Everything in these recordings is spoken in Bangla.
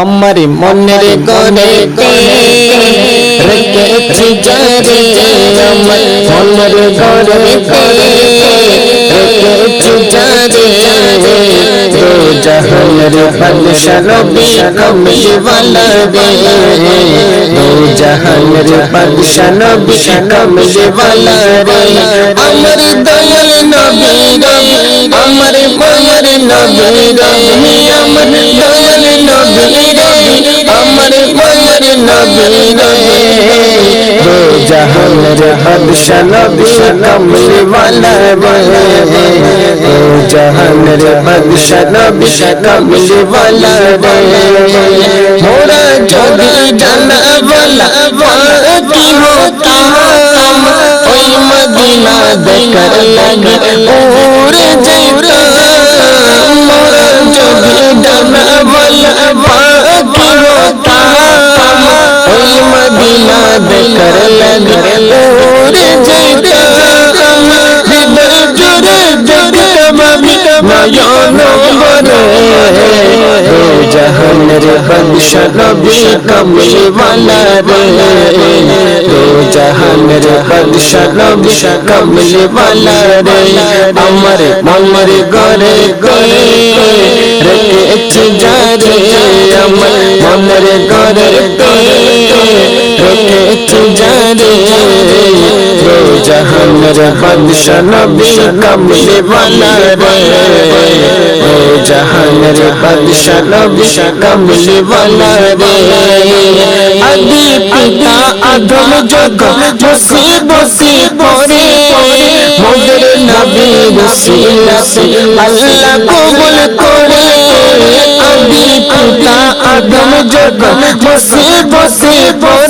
আমার মনের গড়েতে রেখেছি যারে আমার মনের গড়েতে রেখেছি যারে দো জাহানের বাদশা নবী কমলিওয়ালা রে দো জাহানের বাদশা কমলিওয়ালা রে আমার দয়াল নবী রে আমার মায়ের নবী রে আমার মায়ের নবী রে দো জাহানের বাদশা নবী কমলিওয়ালা রে দো জাহানের বাদশা নবী কমলিওয়ালা রে মোরা যদি জানাওয়ালা কি হতাম ওই মদিনা দেখার লাগে উড়ে দেখার লাগে উড়ে যাইতাম হৃদয় জুড়ে দেখতাম আমি নয়ন দো জাহানের বাদশা নবী কমলিওয়ালা রে দো জাহানের রে আমার গরে গরে রেখেছি আমার গরে গরে রেখেছি যারে দো জাহানের বাদশা নবী কমলিওয়ালা রে ও জাহানের বাদশা নবী কমলিওয়ালা রে আদি পিতা আদম জগ বসি বসি পরে মোদের নবী রসিলাতে আল্লাহ কবুল করে আদি পিতা আদম জগ বসি বসি পরে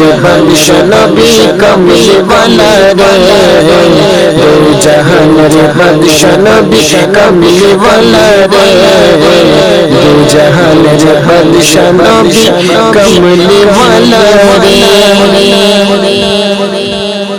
বাদশা নবী কমলিওয়ালা রে। দো রে বাদশা নবী কমলিওয়ালা রে। দো রে বাদশা নবী কমলিওয়ালা রে।